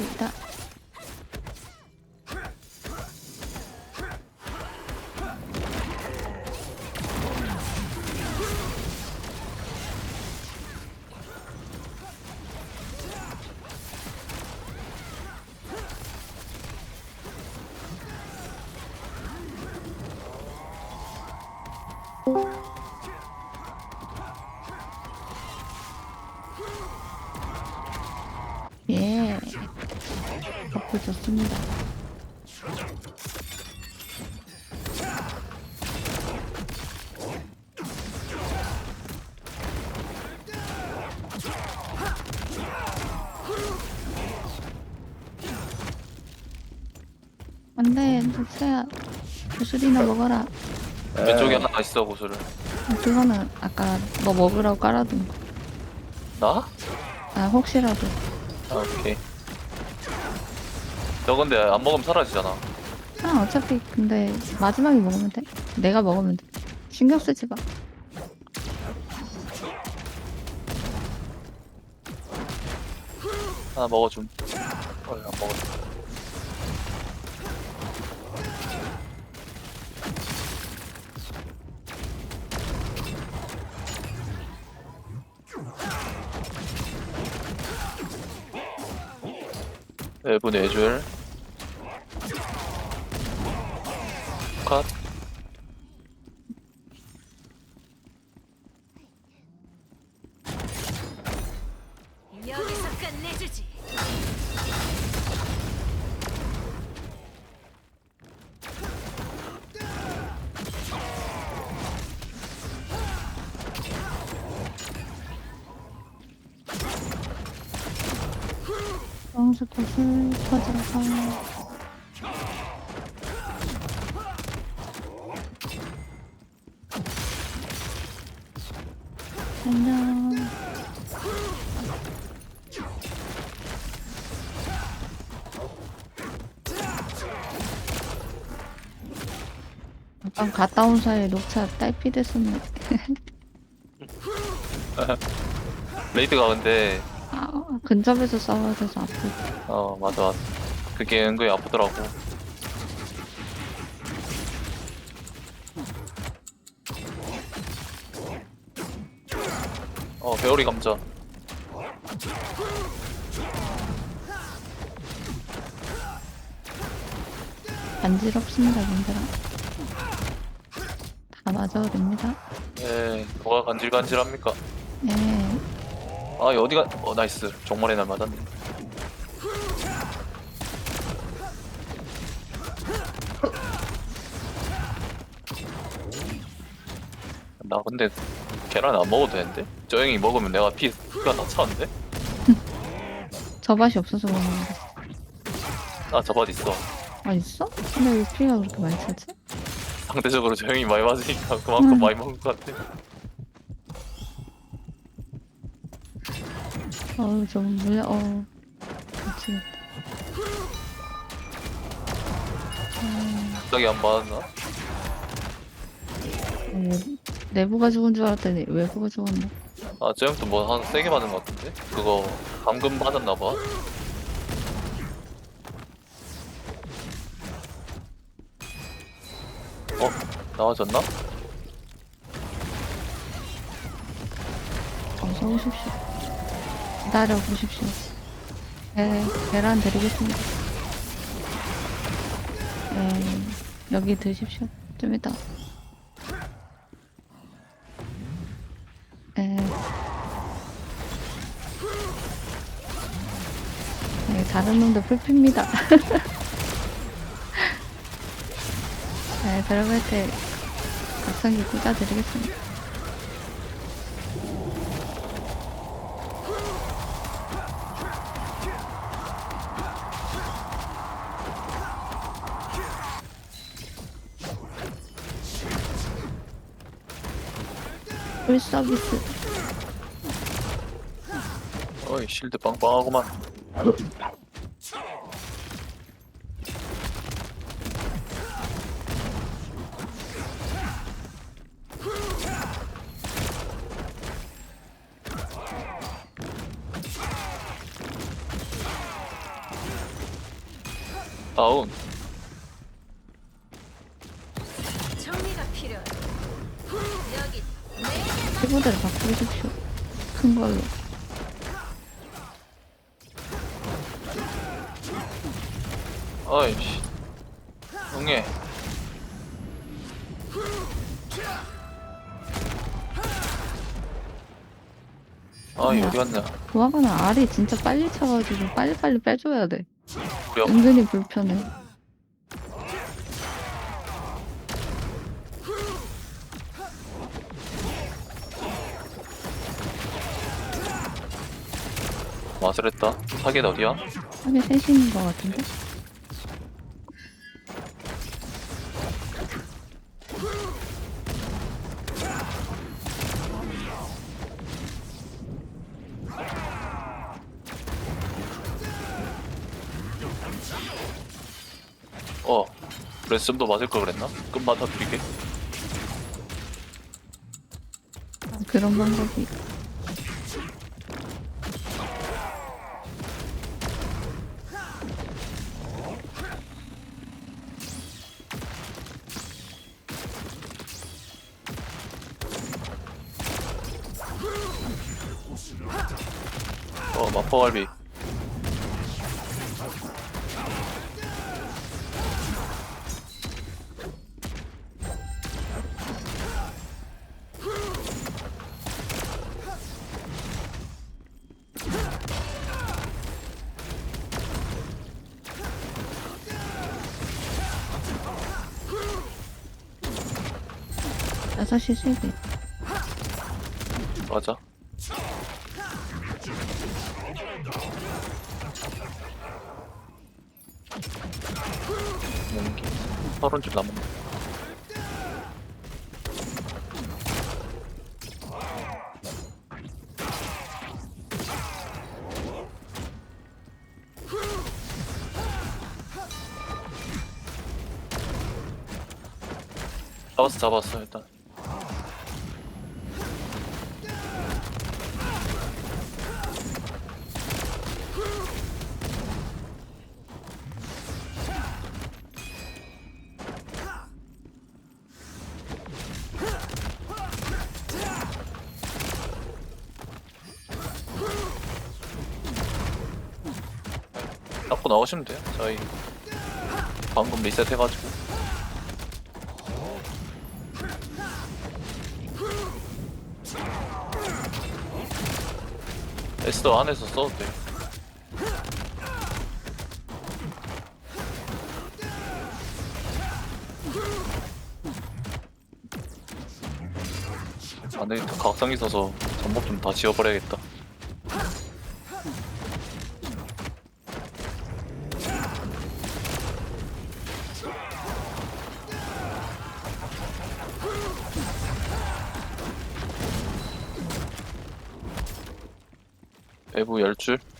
있다. 예. 버프 좋습니다. 안돼, 녹사야. 구슬이나 먹어라. 왼쪽에 하나 있어 고수를 그거는 아까 너 먹으라고 깔아둔 거. 나? 아, 혹시라도. 아 오케이 너 근데 안 먹으면 사라지잖아. 아 어차피 근데 마지막에 먹으면 돼. 내가 먹으면 돼. 신경 쓰지 마. 하나 먹어줌. 어, 안 먹어줌. 1분 4줄. 영수 구슬 터져서. 안녕. 잠깐 갔다 온 사이에 녹차 딸피 됐었네. 레이드가 근데 아, 근접에서 싸워야 돼서 아프다. 어 맞아 맞아 그게 은근히 아프더라고 어 배오리 감자 간지럽습니다, 분들아. 다 맞아도 됩니다. 예 뭐가 간질간질합니까 예. 아 어디가 어 나이스 정말에 날 맞았네 나 근데 계란 안 먹어도 되는데? 저 형이 먹으면 내가 피, 피가 다 차는데? 저밭이 없어서 그런 건데. 아 저밭 있어 아, 있어? 근데 왜 피가 그렇게 많이 차지? 상대적으로 저 형이 많이 맞으니까 그만큼 음. 많이 먹은 것 같아 어우, 좀 물려, 어우. 미치겠다. 갑자기 안 맞았나? 어, 내부가 죽은 줄 알았더니 외부가 죽었네. 아저 형도 뭐 한 세게 맞은 것 같은데? 그거 감금 받았나 봐 어? 나와졌나? 어서 오십시오. 기다려 보십시오. 네, 계란 드리겠습니다. 네, 여기 드십시오. 좀 이따. 네. 네, 다른 놈도 풀핍니다. 네, 들어갈 때 각성기 꽂아드리겠습니다. 풀 서비스. 어이 실드 빵빵하구만 다운 정리가 필요해. 여기 키보드를 바꾸십시오. 큰 걸로. 어이씨 응애 아이 어디 갔냐 도화가는 알이 진짜 빨리 차가지고 빨리빨리 빼줘야 돼. 은근히 불편해. 맛을 했다 타겟 어디야? 하게 셋인 것 같은데? 어 레슨도 맞을 걸 그랬나? 터뜨리게 아, 그런 방법이. 어 마포갈비 여섯 시 세 개. 맞아 몽기 서른 줄 남았네. 잡았어 잡았어 일단 잡고 나오시면 돼요. 저희 방금 리셋 해가지고. 에스더 안에서 써도 돼요. 안에 각성 있어서 전복 좀 다 지워버려야겠다 외부 10줄. 네,